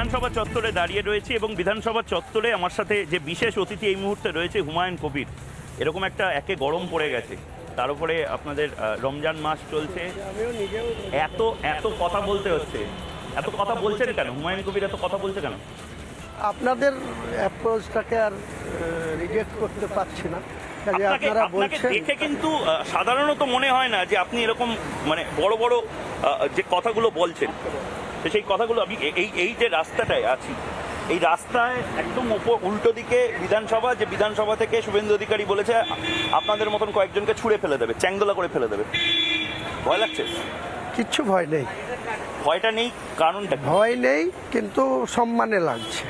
বিধানসভা চত্বরে দাঁড়িয়ে রয়েছি এবং বিধানসভা চত্বরে আমার সাথে যে বিশেষ অতিথি এই মুহূর্তে রয়েছে হুমায়ুন কবির। এরকম একটা একে গরম পড়ে গেছে। তার উপরে আপনাদের রমজান মাস চলছে। এত এত কথা বলতে হচ্ছে। এত কথা বলছেন কেন? হুমায়ুন কবির এত কথা বলছে কেন? আপনাদের অ্যাপ্রোচটাকে আর রিজেক্ট করতে পারছি না। কাজে আপনাকে আপনারা বলছেন দেখে কিন্তু সাধারণত মনে হয় না যে আপনি এরকম মানে বড় বড় যে কথাগুলো বলছেন। তো সেই কথাগুলো আমি এই এই যে রাস্তাটায় আছি এই রাস্তায় একদম ওপর উল্টো দিকে বিধানসভা যে বিধানসভা থেকে শুভেন্দু অধিকারী বলেছে আপনাদের মতন কয়েকজনকে ছুঁড়ে ফেলে দেবে চ্যাংদোলা করে ফেলে দেবে। ভয় লাগছে? কিচ্ছু ভয় নেই। ভয়টা নেই কারণটা ভয় নেই কিন্তু সম্মানে লাগছে।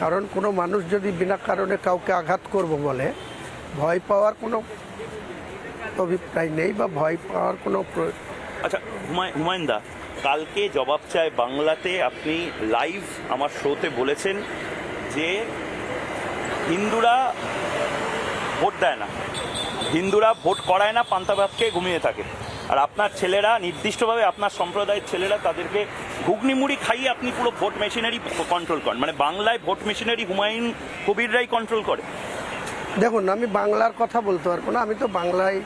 কারণ কোনো মানুষ যদি বিনা কারণে কাউকে আঘাত করব বলে ভয় পাওয়ার কোনো অভিপ্রায় নেই বা ভয় পাওয়ার কোনো আচ্ছা হুমায় হুমায়ুন দা কালকে জবাব চায় বাংলাতে আপনি লাইভ আমার শোতে বলেছেন যে হিন্দুরা ভোট দেয় না। হিন্দুরা ভোট করায় না পান্তা খেয়ে ঘুমিয়ে থাকে। আর আপনার ছেলেরা, নির্দিষ্টভাবে আপনার সম্প্রদায়ের ছেলেরা তাদেরকে ঘুগনি মুড়ি খাইয়ে আপনি পুরো ভোট মেশিনারি কন্ট্রোল করেন। মানে বাংলায় ভোট মেশিনারি হুমায়ুন কবিররাই কন্ট্রোল করে। দেখুন, আমি বাংলার কথা বলতে পারব না। আমি তো বাংলায়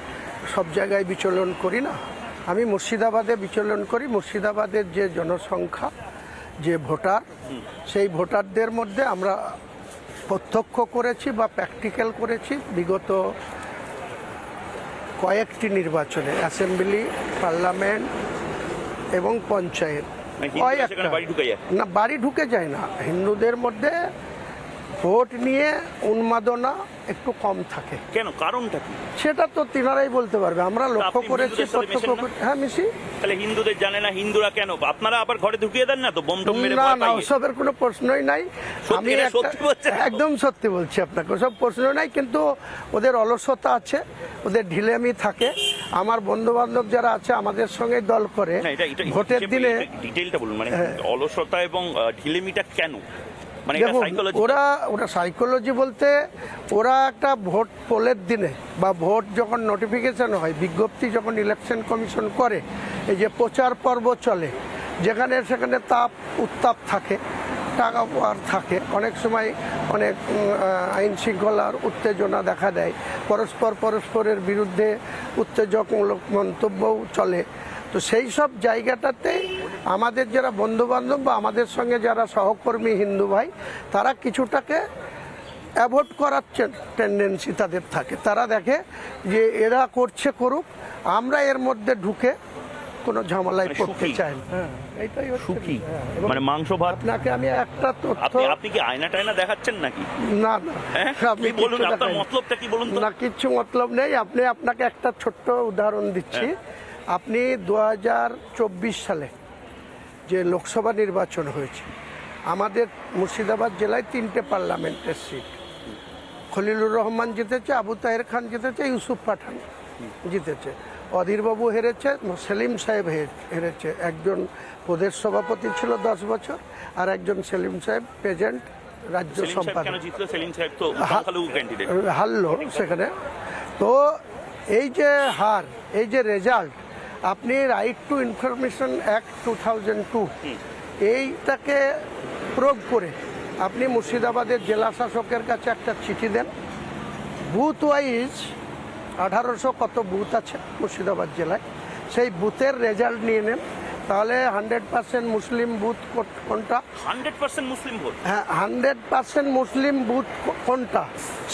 সব জায়গায় বিচলন করি না। আমি মুর্শিদাবাদে বিচলন করি। মুর্শিদাবাদের যে জনসংখ্যা যে ভোটার সেই ভোটারদের মধ্যে আমরা প্রত্যক্ষ করেছি বা প্র্যাকটিক্যাল করেছি বিগত কয়েকটি নির্বাচনে অ্যাসেম্বলি পার্লামেন্ট এবং পঞ্চায়েত। মানে না বাড়ি ঢুকে যায় না। হিন্দুদের মধ্যে ভোট নিয়ে উন্মাদনা একটু কম থাকে। কেন? কারণটা কি? সেটা তো তিনারাই বলতে পারবে। আমরা লক্ষ্য করেছি প্রত্যক্ষ হ্যাঁ মিশি। তাহলে হিন্দুদের জানে না হিন্দুরা কেন? আপনারা আবার ঘরে ঢুকিয়ে দেন না তো? বোম টোম মেরে না না? ওসবের কোনো প্রশ্নই নাই। আমি? একদম সত্যি বলছি আপনাকে ওসব প্রশ্ন নাই কিন্তু ওদের অলসতা আছে ওদের ঢিলেমি থাকে। আমার বন্ধু বান্ধব যারা আছে আমাদের সঙ্গে দল করে ভোটের দিনে ডিটেইলটা বলুন মানে হ্যাঁ। অলসতা এবং ঢিলেমিটা কেন? মানে দেখুন ওরা ওরা সাইকোলজি বলতে ওরা একটা ভোট পোলের দিনে বা ভোট যখন নোটিফিকেশন হয় বিজ্ঞপ্তি যখন ইলেকশন কমিশন করে এই যে প্রচার পর্ব চলে যেখানে সেখানে তাপ উত্তাপ থাকে টাকা পাওয়ার থাকে অনেক সময় অনেক আইন শৃঙ্খলার উত্তেজনা দেখা দেয় পরস্পর পরস্পরের বিরুদ্ধে উত্তেজকমূলক মন্তব্যও চলে। তো সেই সব জায়গাটাতে আমাদের যারা বন্ধু বান্ধব বা আমাদের সঙ্গে যারা সহকর্মী হিন্দু ভাই তারা কিছুটাকে অ্যাভয়েড করার টেন্ডেন্সি তাদের থাকে। তারা দেখে যে এরা করছে করুক আমরা এর মধ্যে ঢুকে কোনো ঝামেলায় মানে পড়তে চাই না। হ্যাঁ এইটাই সুখী। হ্যাঁ, মানে মাংস ভাত আপনাকে আমি একটা তথ্য আপনি কি আয়না টায়না দেখাচ্ছেন নাকি? না না। হ্যাঁ? আপনি বলুন আপনার মতলবটা কি বলুন না কিচ্ছু মতলব নেই। আপনি আপনাকে একটা ছোট্ট উদাহরণ দিচ্ছি। আপনি দু হাজার চব্বিশ সালে যে লোকসভা নির্বাচন হয়েছে আমাদের মুর্শিদাবাদ জেলায় তিনটে পার্লামেন্টের সিট। খলিলুর রহমান জিতেছে আবু তাহের খান জিতেছে ইউসুফ পাঠান জিতেছে। অধীরবাবু হেরেছে সেলিম সাহেব হেরেছে। একজন প্রদেশ সভাপতি ছিল দশ বছর আর একজন সেলিম সাহেব প্রেজেন্ট রাজ্য সম্পাদক। হারলো সেখানে। তো এই যে হার এই যে রেজাল্ট আপনি right to information act two thousand two এইটাকে প্রয়োগ করে আপনি মুর্শিদাবাদের জেলা শাসকের কাছে একটা চিঠি দেন। বুথ ওয়াইজ আঠারোশো কত বুথ আছে মুর্শিদাবাদ জেলায়? সেই বুথের রেজাল্ট নিয়ে নেন। তাহলে হান্ড্রেড পার্সেন্ট মুসলিম বুথ কোনটা? হান্ড্রেড পার্সেন্ট মুসলিম ভোট? হ্যাঁ হান্ড্রেড পার্সেন্ট মুসলিম বুথ কোনটা?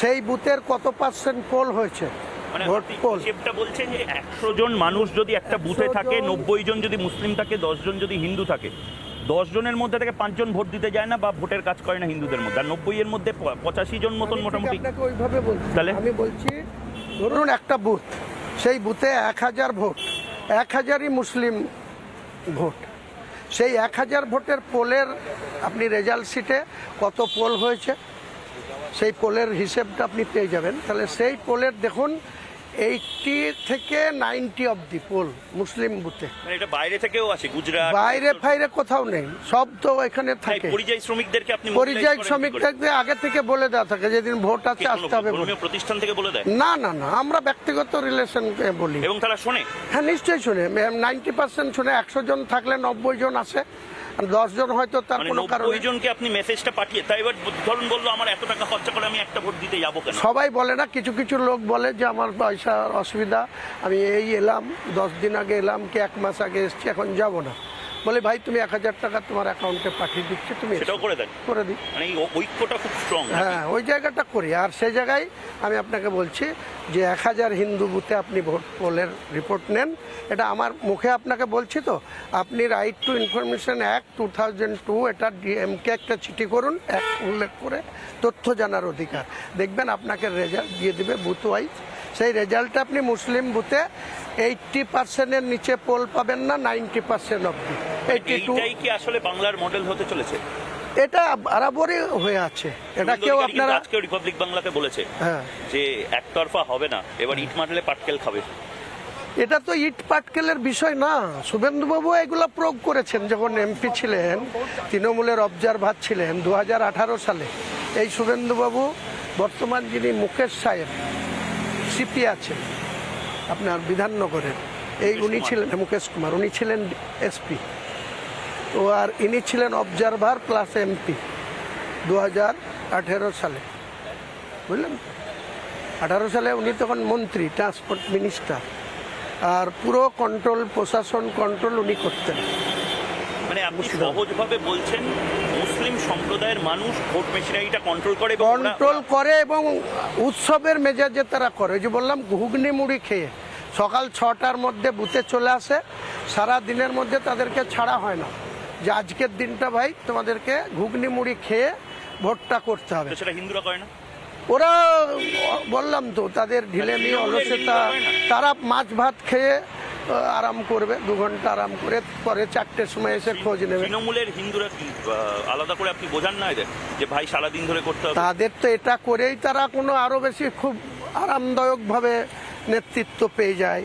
সেই বুথের কত পার্সেন্ট পোল হয়েছে? Vote poll. হিসেবটা বলছেন যে একশো জন মানুষ যদি একটা বুথে থাকে নব্বই জন যদি মুসলিম থাকে দশ জন যদি হিন্দু থাকে। দশ জনের মধ্যে থেকে পাঁচজন ভোট দিতে যায় না বা ভোটের কাজ করে না হিন্দুদের মধ্যে। আর নব্বই এর মধ্যে পঁচাশি জন মতন মোটামুটি ওইভাবে বলছি। তাহলে? আমি বলছি ধরুন একটা বুথ সেই বুথে এক হাজার ভোট এক হাজারই মুসলিম ভোট। সেই এক হাজার ভোটের পোলের আপনি রেজাল্ট শিটে কত পোল হয়েছে সেই পোলের হিসেবটা আপনি পেয়ে যাবেন। তাহলে সেই পোলের দেখুন এইটটি থেকে নাইনটি অবধি পোল মুসলিম বুথে। মানে এটা বাইরে থেকেও আসে গুজরাট বাইরে ফাইরে কোথাও নেই সব তো এখানে থাকে। পরিযায়ী শ্রমিকদেরকে আপনি পরিযায়ী mobilize করেন কি শ্রমিক করে? থাকতে আগে থেকে বলে দেওয়া থাকে যেদিন ভোট আছে আসতে হবে প্রতিষ্ঠান থেকে বলে দেয়? না না না আমরা ব্যক্তিগত রিলেশন বলি। এবং তারা শোনে? হ্যাঁ নিশ্চয়ই শুনে। নাইনটি পার্সেন্ট শুনে একশো জন থাকলে নব্বই জন আসে আর দশজন হয়তো তার মানে কোনো কারণে জনকে আপনি মেসেজটা পাঠিয়ে তাই এবার ধরুন বলল আমার এত টাকা খরচা করে আমি একটা ভোট দিতে যাব কেন? সবাই বলে না কিছু কিছু লোক বলে যে আমার পয়সার অসুবিধা আমি এই এলাম দশ দিন আগে এলাম কি এক মাস আগে এসছি এখন যাব না। বলে ভাই তুমি এক হাজার টাকা তোমার অ্যাকাউন্টে পাঠিয়ে দিচ্ছি তুমি। সেটাও করে দেন। করে দিই। মানে ঐক্যটা খুব স্ট্রং হ্যাঁ ওই জায়গাটা করি। আর সেই জায়গায় আমি আপনাকে বলছি যে এক হাজার হিন্দু বুথে আপনি ভোট পোলের রিপোর্ট নেন। এটা আমার মুখে আপনাকে বলছি তো। আপনি right to information act two thousand two এটা ডিএমকে একটা চিঠি করুন এক উল্লেখ করে তথ্য জানার অধিকার। দেখবেন আপনাকে রেজাল্ট দিয়ে দেবে বুথ ওয়াইজ সেই রেজাল্টটা আপনি মুসলিম বুথে এইটটি পার্সেন্টের নিচে পোল পাবেন না নাইনটি পার্সেন্ট অব্দি এইটটি টু কি আসলে বাংলার মডেল হতে চলেছে? এটা বরাবরই হয়ে আছে। এটা কেউ আপনারা আজকে রিপাবলিক বাংলাতে বলেছে হ্যাঁ। যে একতরফা হবে না এবার ইট মারলে পাটকেল খাবে। এটা তো ইট পাটকেলের বিষয় না। শুভেন্দুবাবু এগুলো প্রয়োগ করেছেন যখন এমপি ছিলেন তৃণমূলের অবজারভার ছিলেন দু হাজার আঠারো সালে। এই শুভেন্দুবাবু বর্তমান যিনি মুকেশ সাহেব সিপি আছেন আপনার বিধাননগরের। এই উনি ছিলেন মুকেশ কুমার উনি ছিলেন এসপি। তো আর ইনি ছিলেন অবজারভার প্লাস এমপি দু হাজার আঠেরো সালে। বুঝলেন? আঠারো সালে উনি তখন মন্ত্রী ট্রান্সপোর্ট মিনিস্টার আর পুরো কন্ট্রোল প্রশাসন কন্ট্রোল উনি করতেন। মানে আপনি সহজভাবে বলছেন মুসলিম সম্প্রদায়ের মানুষ ভোট মেশিনারিটা কন্ট্রোল করে এবং কন্ট্রোল করে এবং উৎসবের মেজাজে তারা করে। যে বললাম ঘুগনি মুড়ি খেয়ে। সকাল ছটার মধ্যে বুথে চলে আসে। সারা দিনের মধ্যে তাদেরকে ছাড়া হয় না। যে আজকের দিনটা ভাই তোমাদেরকে ঘুগনি মুড়ি খেয়ে ভোটটা করতে হবে। সেটা হিন্দুরা করে না? ওরা বললাম তো তাদের ঢিলেমি তৃণমূলের অলসতা? তারা মাছ ভাত খেয়ে আরাম করবে দু ঘণ্টা আরাম করে পরে চারটের সময় এসে খোঁজ নেবে। তৃণমূলের হিন্দুরা কি আলাদা করে আপনি বোঝান না এদের যে ভাই সারাদিন ধরে করতে হবে? তাদের তো এটা করেই তারা কোনো আরও বেশি খুব আরামদায়কভাবে নেতৃত্ব পেয়ে যায়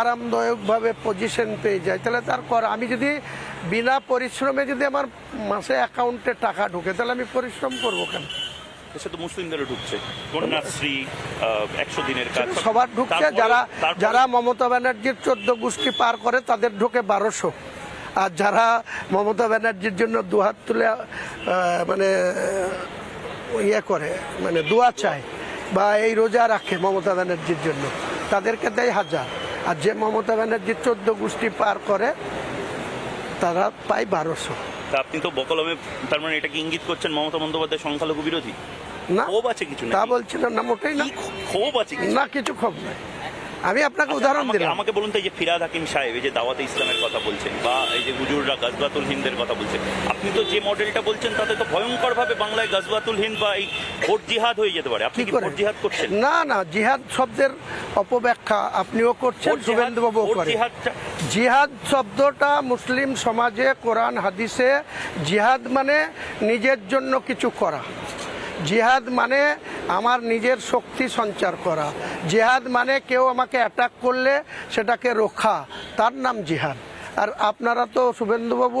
আরামদায়কভাবে পজিশন পেয়ে যায়। তাহলে তার কর আমি যদি বিনা পরিশ্রমে যদি আমার মাসে অ্যাকাউন্টে টাকা ঢুকে তাহলে আমি পরিশ্রম করব কেন? সে তো মুসলিমদেরও ঢুকছে। কন্যাশ্রী একশো দিনের কাজ সবার ঢুকছে যারা যারা মমতা ব্যানার্জির চোদ্দ গোষ্ঠী পার করে তাদের ঢোকে বারোশো। আর যারা মমতা ব্যানার্জির জন্য দুহাত তুলে মানে ইয়ে করে মানে দোয়া চায় বা এই রোজা রাখে মমতা ব্যানার্জির জন্য তাদেরকে দেয় হাজার। আর যে মমতা ব্যানার্জির চোদ্দ গোষ্ঠী পার করে তারা পায় বারোশো। আপনি তো বকলমে তার মানে এটাকে ইঙ্গিত করছেন মমতা বন্দ্যোপাধ্যায় সংখ্যালঘু বিরোধী? না? ক্ষোভ আছে কিছু তা? বলছিলাম না মোটেই না। ক্ষোভ? আছে কিছু? না কিছু ক্ষোভ নাই। আমি আপনাকে আচ্ছা, উদাহরণ দিলাম। আমাকে বলুন তো এই যে ফিরাদ হাকিম সাহেব এই যে দাওয়াতে ইসলামের কথা বলছেন বা এই যে হুজুররা গজবাতুল হিন্দের কথা বলছেন আপনি তো যে মডেলটা বলছেন তাতে তো ভয়ঙ্কর ভাবে বাংলায় গজবাতুল হিন্দ বা এই ভোট জিহাদ হয়ে যেতে পারে। আপনি কি ভোট জিহাদ করছেন? না না জিহাদ শব্দের অপব্যাখ্যা আপনিও করছেন শুভেন্দুবাবু জিহাদ শব্দটা মুসলিম সমাজে কোরআন হাদিসে জিহাদ মানে নিজের জন্য কিছু করা। জিহাদ মানে আমার নিজের শক্তি সঞ্চার করা। জিহাদ মানে কেউ আমাকে অ্যাটাক করলে সেটাকে রক্ষা। তার নাম জিহাদ। আর আপনারা তো শুভেন্দুবাবু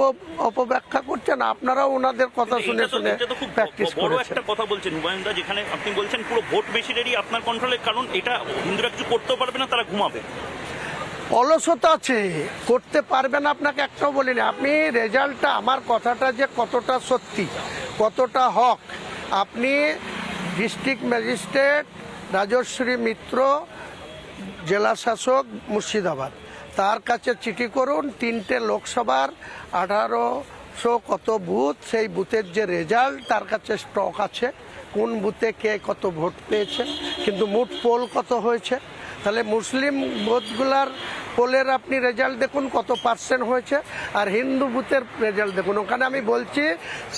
অপব্যাখ্যা করছেন আপনারাও ওনাদের কথা শুনে শুনে প্র্যাকটিস বড় একটা কথা বলছেন হুমায়ুনদা যেখানে আপনি বলছেন পুরো ভোট মেশিনারি আপনার কন্ট্রোলে কারণ এটা হিন্দুরা কিছু করতেও পারবে না তারা ঘুমাবে। অলসতা আছে করতে পারবেন আপনাকে একটাও বলিনি। আপনি রেজাল্টটা আমার কথাটা যে কতটা সত্যি কতটা হক আপনি ডিস্ট্রিক্ট ম্যাজিস্ট্রেট রাজশ্রী মিত্র জেলা শাসক মুর্শিদাবাদ। তার কাছে চিঠি করুন, তিনটে লোকসভার আঠারোশো কত বুথ, সেই বুথের যে রেজাল্ট, তার কাছে স্টক আছে। কোন বুথে কে কত ভোট পেয়েছে, কিন্তু মোট পোল কত হয়েছে? তাহলে মুসলিম বোধগুলার পোলের আপনি রেজাল্ট দেখুন কত পার্সেন্ট হয়েছে আর হিন্দু বুথের রেজাল্ট দেখুন। ওখানে আমি বলছি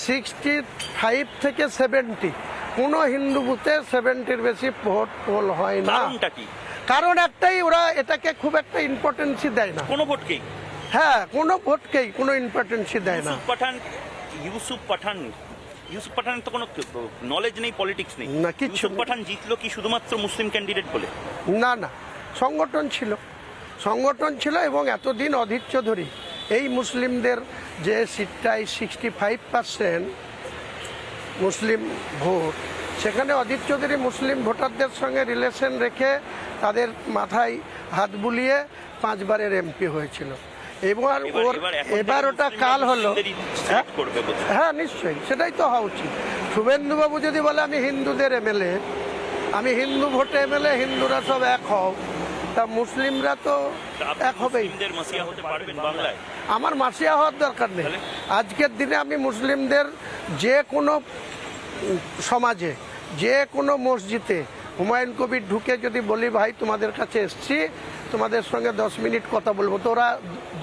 সিক্সটি ফাইভ থেকে সেভেন্টি কোনো হিন্দু বুথে সেভেন্টির বেশি ভোট পোল হয় না। কারণ একটাই ওরা এটাকে খুব একটা ইম্পর্টেন্সই দেয় না। কোনো ভোটকেই হ্যাঁ কোনো ভোটকেই কোনো ইম্পর্টেন্সই দেয় না। পাঠান ইউসুফ পাঠান ইউসুফ পাঠানের তো কোনো নলেজ নেই পলিটিক্স নেই। না, কিচ্ছু ইউসুফ পাঠান জিতলো কি শুধুমাত্র মুসলিম ক্যান্ডিডেট বলে? না না সংগঠন ছিল। সংগঠন ছিল এবং এতদিন অধীর্য ধরি এই মুসলিমদের যে সিটটাই সিক্সটি ফাইভ পার্সেন্ট মুসলিম ভোট সেখানে অধীর চৌধুরী মুসলিম ভোটারদের সঙ্গে রিলেশন রেখে তাদের মাথায় হাত বুলিয়ে পাঁচবারের এমপি হয়েছিল। এবার ওর এবার ওটা কাল হলো। হ্যাঁ? হ্যাঁ নিশ্চয়ই। সেটাই তো হওয়া উচিত। শুভেন্দুবাবু যদি বলে আমি হিন্দুদের এমএলএ আমি হিন্দু ভোটে এমএলএ হিন্দুরা সব এক হও তা মুসলিমরা তো এক হবেই। আমার মাসিয়া হওয়ার দরকার নেই। আজকের দিনে আমি মুসলিমদের যে কোনো সমাজে যে কোনো মসজিদে হুমায়ুন কবির ঢুকে যদি বলি ভাই তোমাদের কাছে এসছি তোমাদের সঙ্গে দশ মিনিট কথা বলব। তো ওরা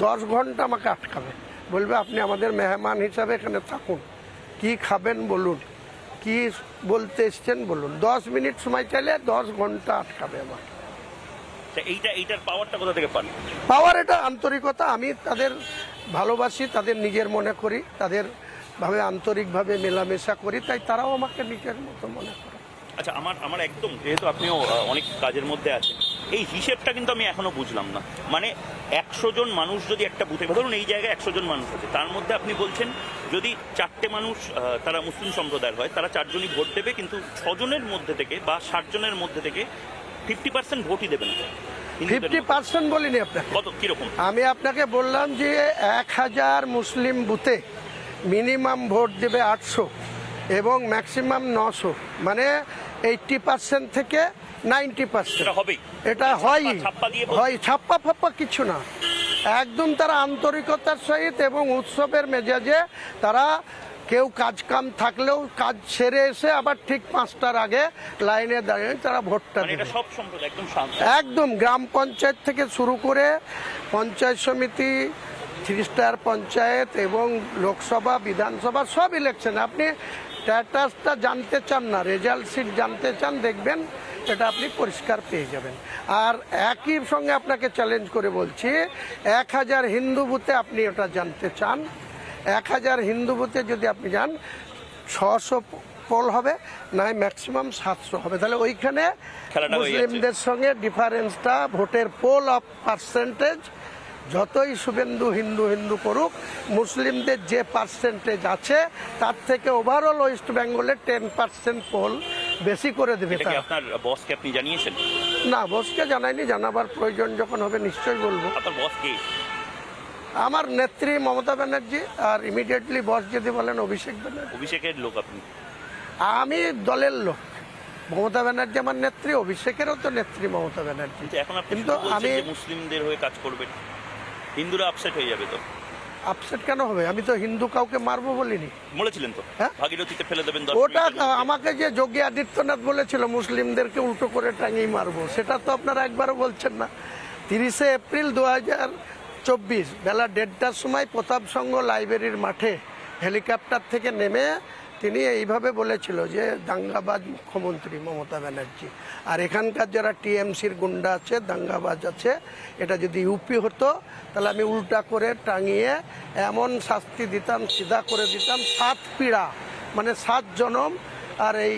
দশ ঘণ্টা আমাকে আটকাবে। বলবে আপনি আমাদের মেহমান হিসাবে এখানে থাকুন। কি খাবেন বলুন? কি বলতে এসছেন বলুন? দশ মিনিট সময় চাইলে দশ ঘণ্টা আটকাবে আমার এইটা এইটার পাওয়ারটা কোথা থেকে পান? পাওয়ার এটা আন্তরিকতা। আমি তাদের ভালোবাসি তাদের নিজের মনে করি তাদের ভাবে আন্তরিকভাবে মেলামেশা করি তাই তারাও আমাকে নিজের মতো মনে করে। আচ্ছা আমার আমার একদম যেহেতু আপনিও অনেক কাজের মধ্যে আছেন এই হিসেবটা কিন্তু আমি এখনও বুঝলাম না। মানে একশো জন মানুষ যদি একটা বুথে ধরুন এই জায়গায় একশো জন মানুষ আছে তার মধ্যে আপনি বলছেন যদি চারটে মানুষ তারা মুসলিম সম্প্রদায়ের হয় তারা চারজনই ভোট দেবে কিন্তু ছজনের মধ্যে থেকে বা ষাট জনের মধ্যে থেকে ফিফটি পার্সেন্ট ভোটই দেবেন ফিফটি পার্সেন্ট বলিনি আপনাকে। কত? কীরকম? আমি আপনাকে বললাম যে এক হাজার মুসলিম বুথে মিনিমাম ভোট দেবে আটশো এবং ম্যাক্সিমাম নশো মানে এইটটি পার্সেন্ট থেকে নাইনটি পার্সেন্ট। হবেই। এটা হয় হয় ছাপ্পা ফাপ্পা কিছু না। একদম তারা আন্তরিকতার সহিত এবং উৎসবের মেজাজে তারা কেউ কাজ কাম থাকলেও কাজ সেরে এসে আবার ঠিক পাঁচটার আগে লাইনে দাঁড়িয়ে তারা ভোটটা মানে একদম গ্রাম পঞ্চায়েত থেকে শুরু করে পঞ্চায়েত সমিতি থ্রি স্টার পঞ্চায়েত এবং লোকসভা বিধানসভা সব ইলেকশন আপনি স্ট্যাটাসটা জানতে চান না রেজাল্ট শিট জানতে চান দেখবেন এটা আপনি পরিষ্কার পেয়ে যাবেন। আর একই সঙ্গে আপনাকে চ্যালেঞ্জ করে বলছি এক হাজার হিন্দু বুথে আপনি ওটা জানতে চান। এক হাজার হিন্দু বুথে যদি আপনি যান ছশো পোল হবে নয় ম্যাক্সিমাম সাতশো হবে। তাহলে ওইখানে। মুসলিমদের সঙ্গে ডিফারেন্সটা ভোটের পোল অফ পার্সেন্টেজ যতই শুভেন্দু হিন্দু হিন্দু করুক মুসলিমদের যে পার্সেন্টেজ আছে তার থেকে ওভারঅল ওয়েস্ট বেঙ্গলের টেন পার্সেন্ট পোল বেশি করে দেবে এটা কি আপনার বসকে আপনি জানিয়েছেন? না বসকে জানাইনি জানাবার প্রয়োজন যখন হবে নিশ্চয়ই বলব। আপনার বস কে? আমার নেত্রী মমতা ব্যানার্জি আর ইমিডিয়েটলি বস যদি বলেন অভিষেক ব্যানার্জি। অভিষেকের লোক আপনি? আমি দলের লোক। মমতা ব্যানার্জি আমার নেত্রী অভিষেকেরও তো নেত্রী মমতা ব্যানার্জি। এখন আপনি কিন্তু আমি মুসলিমদের হয়ে কাজ করবেন। হিন্দুরা আপসেট হয়ে যাবে তো। আপসেট কেন হবে? আমি তো হিন্দু কাউকে মারবো বলিনি। বলেছিলেন তো? হ্যাঁ? ভাগীরথীতে ফেলে দেবেন ওটা আমাকে যে যোগী আদিত্যনাথ বলেছিল মুসলিমদেরকে উল্টো করে টাঙিয়ে মারবো সেটা তো আপনারা একবারও বলছেন না। তিরিশে এপ্রিল দু হাজার চব্বিশ বেলা দেড়টার সময় প্রতাপ সংঘ লাইব্রেরির মাঠে হেলিকপ্টার থেকে নেমে তিনি এইভাবে বলেছিল যে দাঙ্গাবাজ মুখ্যমন্ত্রী মমতা ব্যানার্জি। আর এখানকার যারা টিএমসির গুন্ডা আছে দাঙ্গাবাজ আছে এটা যদি ইউপি হতো তাহলে আমি উল্টা করে টাঙিয়ে এমন শাস্তি দিতাম সিধা করে দিতাম সাত পীড়া মানে সাত জনম আর এই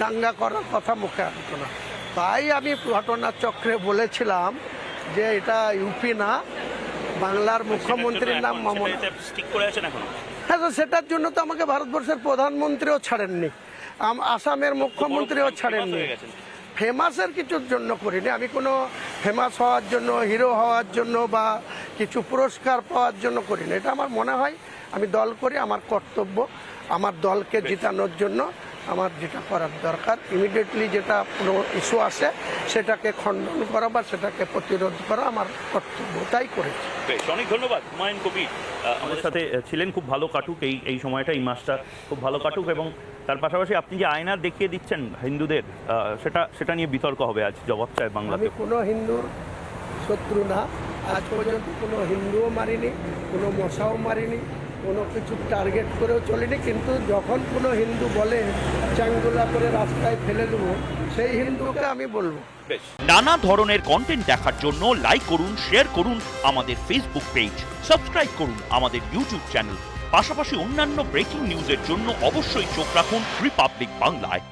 দাঙ্গা করার কথা মুখে আনতো না। তাই আমি ঘটনার চক্রে বলেছিলাম যে এটা ইউপি না বাংলার মুখ্যমন্ত্রীর নাম মমতা। হ্যাঁ তো সেটার জন্য তো আমাকে ভারতবর্ষের প্রধানমন্ত্রীও ছাড়েননি। আসামের মুখ্যমন্ত্রীও ছাড়েননি। ফেমাসের কিছুর জন্য করিনি। আমি কোনো ফেমাস হওয়ার জন্য হিরো হওয়ার জন্য বা কিছু পুরস্কার পাওয়ার জন্য করিনি। এটা আমার মনে হয় আমি দল করি আমার কর্তব্য আমার দলকে জিতানোর জন্য। আমার যেটা করার দরকার ইমিডিয়েটলি যেটা কোনো ইস্যু আসে সেটাকে খণ্ডন করা বা সেটাকে প্রতিরোধ করা আমার কর্তব্য তাই করেছি। বেশ অনেক ধন্যবাদ হুমায়ুন কবির। আহ, আমাদের সাথে ছিলেন খুব ভালো কাটুক এই এই সময়টা এই মাসটা খুব ভালো কাটুক এবং তার পাশাপাশি আপনি যে আয়না দেখিয়ে দিচ্ছেন হিন্দুদের সেটা সেটা নিয়ে বিতর্ক হবে আজ জবাব চায় বাংলাতে। আমি কোনো হিন্দুর শত্রু না আজ পর্যন্ত কোনো হিন্দুও মারিনি কোনো মশাও মারিনি কোনো কিছু টার্গেট করেও চলিনি, কিন্তু যখন কোনো হিন্দু বলে চাঙ্গুলা করে রাস্তায় ফেলে দেবো সেই হিন্দুকে আমি বলব। নানা ধরনের কন্টেন্ট দেখার জন্য লাইক করুন শেয়ার করুন আমাদের ফেসবুক পেজ সাবস্ক্রাইব করুন আমাদের ইউটিউব চ্যানেল পাশাপাশি অন্যান্য ব্রেকিং নিউজের জন্য অবশ্যই চোখ রাখুন রিপাবলিক বাংলায়